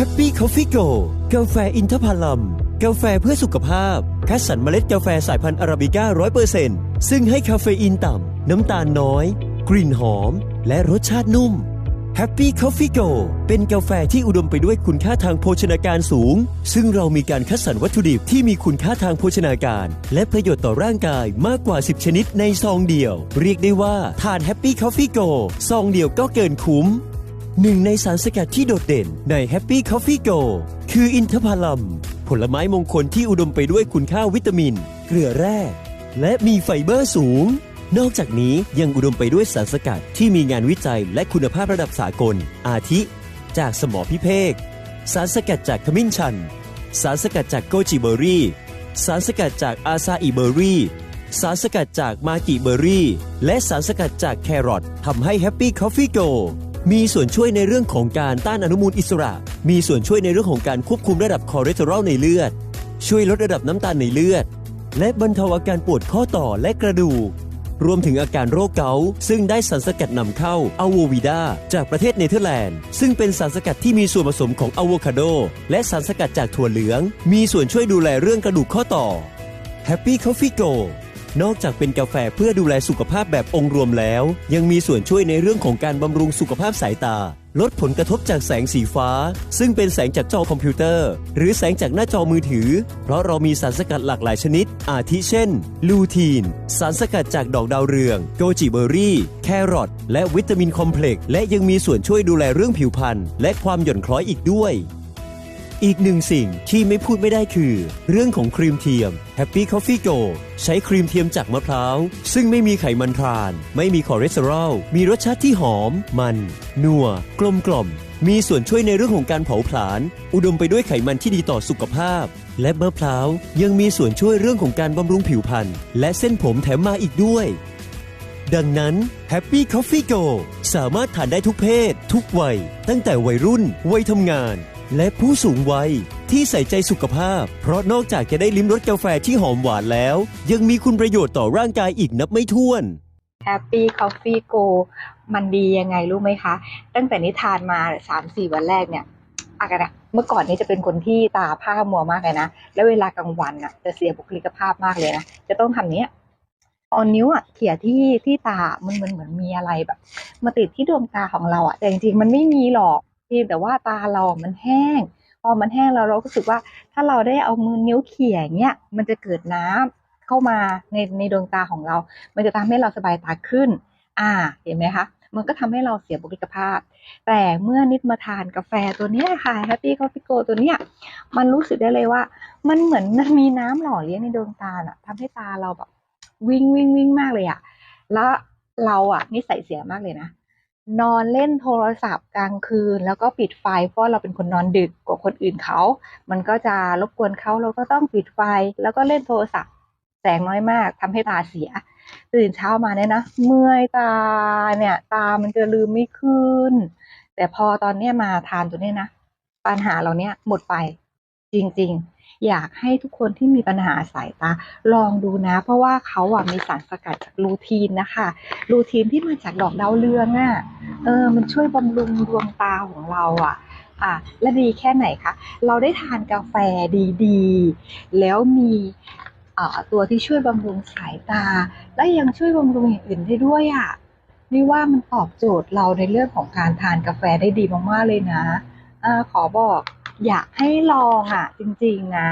Happy Coffee Go กาแฟอินทผลัม กาแฟเพื่อสุขภาพ คัดสรรเมล็ดกาแฟสายพันธุ์อาราบิก้า100%ซึ่งให้คาเฟอีนต่ำ น้ำตาลน้อย กลิ่นหอม และรสชาตินุ่ม Happy Coffee Go เป็นกาแฟที่อุดมไปด้วยคุณค่าทางโภชนาการสูง ซึ่งเรามีการคัดสรรวัตถุดิบที่มีคุณค่าทางโภชนาการ และประโยชน์ต่อร่างกายมากกว่า 10 ชนิดในซองเดียว เรียกได้ว่าทาน Happy Coffee Go ซองเดียวก็เกินคุ้ม หนึ่งในสารสกัดที่โดดเด่นใน Happy Coffee Go คืออินทผลัม ผลไม้มงคลที่อุดมไปด้วยคุณค่าวิตามิน เกลือแร่และมีไฟเบอร์สูง นอกจากนี้ยังอุดมไปด้วยสารสกัดที่มีงานวิจัยและคุณภาพระดับสากล อาทิ จากสมอพิเภก สารสกัดจากขมิ้นชัน สารสกัดจากโกจิเบอร์รี่ สารสกัดจากอาซาอิเบอร์รี่สารสกัดจากมากิเบอร์รี่ และสารสกัดจากแครอททำให้ Happy Coffee Go มีส่วนช่วยในเรื่องของการต้านอนุมูลอิสระ มีส่วนช่วยในเรื่องของการควบคุมระดับคอเลสเตอรอลในเลือด ช่วยลดระดับน้ำตาลในเลือด และบรรเทาอาการปวดข้อต่อและกระดูก รวมถึงอาการโรคเกาต์ซึ่งได้สารสกัดนำเข้าอะโววิดาจากประเทศเนเธอร์แลนด์ ซึ่งเป็นสารสกัดที่มีส่วนผสมของอะโวคาโด และสารสกัดจากถั่วเหลือง มีส่วนช่วยดูแลเรื่องกระดูกข้อต่อ Happy Coffee Go นอกจากเป็นกาแฟเพื่อดูแลสุขภาพแบบองค์รวมแล้ว ยังมีส่วนช่วยในเรื่องของการบำรุงสุขภาพสายตา ลดผลกระทบจากแสงสีฟ้า ซึ่งเป็นแสงจากจอคอมพิวเตอร์ หรือแสงจากหน้าจอมือถือ เพราะเรามีสารสกัดหลากหลายชนิด อาทิเช่น ลูทีน สารสกัดจากดอกดาวเรือง โกจิเบอร์รี่ แครอทและวิตามินคอมเพล็กซ์และยังมีส่วนช่วยดูแลเรื่องผิวพรรณและความหย่อนคล้อยอีกด้วย อีกหนึ่งสิ่งที่ไม่พูดไม่ได้คือ เรื่องของครีมเทียม Happy Coffee Go ใช้ครีมเทียมจากมะพร้าว ซึ่งไม่มีไขมันทราน ไม่มีคอเลสเตอรอล มีรสชาติที่หอม มัน นัว กลมกล่อม มีส่วนช่วยในเรื่องของการเผาผลาญ อุดมไปด้วยไขมันที่ดีต่อสุขภาพ และมะพร้าวยังมีส่วนช่วยเรื่องของการบำรุงผิวพรรณและเส้นผมแถมมาอีกด้วยดังนั้น Happy Coffee Go สามารถทานได้ทุกเพศ ทุกวัย ตั้งแต่วัยรุ่น วัยทำงาน และผู้สูงวัยที่ใส่ใจสุขภาพ เพราะนอกจากจะได้ลิ้มรสกาแฟที่หอมหวานแล้ว ยังมีคุณประโยชน์ต่อร่างกายอีกนับไม่ถ้วน Happy Coffee Go มันดียังไงรู้ไหมคะ ตั้งแต่นิทานมาสามสี่วันแรกเนี่ยอากันอะเมื่อก่อนนี้จะเป็นคนที่ตาผ้ามัวมากเลยนะ แล้วเวลากลางวันอะ จะเสียบุคลิกภาพมากเลยนะ จะต้องทำเนี้ยเอานิ้วอะเขี่ยที่ที่ตา มันมันเหมือนมีอะไรแบบ มาติดที่ดวงตาของเราอะ แต่จริงๆ มันไม่มีหรอก เพียงแต่ว่าตาเรามันแห้ง พอมันแห้งแล้วเราก็รู้สึกว่า ถ้าเราได้เอามือนิ้วเขี่ยเนี้ยมันจะเกิดน้ำเข้ามาในในดวงตาของเรา มันจะทำให้เราสบายตาขึ้น อ่า เห็นไหมคะ มันก็ทำให้เราเสียบุคลิกภาพ แต่เมื่อนิดมาทานกาแฟตัวเนี้ยค่ะ Happy Coffee Go ตัวเนี้ย มันรู้สึกได้เลยว่า มันเหมือนมันมีน้ำหล่อเลี้ยงในดวงตาอะทำให้ตาเราแบบวิ่งวิ่งวิ่งมากเลยอะแล้วเราอะนิสัยเสียมากเลยนะ นอนเล่นโทรศัพท์กลางคืน แล้วก็ปิดไฟ เพราะเราเป็นคนนอนดึกกว่าคนอื่นเขา มันก็จะรบกวนเขาเราก็ต้องปิดไฟ แล้วก็เล่นโทรศัพท์ แสงน้อยมากทำให้ตาเสีย ตื่นเช้ามาเนี่ยนะเมื่อยตาเนี่ย ตามันจะลืมไม่ขึ้น แต่พอตอนเนี้ยมาทานตัวเนี้ยนะปัญหาเราเนี้ยหมดไป จริงๆ อยากให้ทุกคนที่มีปัญหาสายตาลองดูนะ เพราะว่าเขาอะมีสารสกัดจากลูทีนนะคะลูทีนที่มาจากดอกดาวเรืองอะเออมันช่วยบำรุงดวงตาของเราอะอะและดีแค่ไหนคะเราได้ทานกาแฟดีๆ แล้วมีเอ่อตัวที่ช่วยบำรุงสายตา และยังช่วยบำรุงอย่างอื่นได้ด้วยอะนี่ว่ามันตอบโจทย์เราในเรื่องของการทานกาแฟได้ดีมากๆเลยนะอ่าขอบอก อยากให้ลองอะจริง ๆ นะ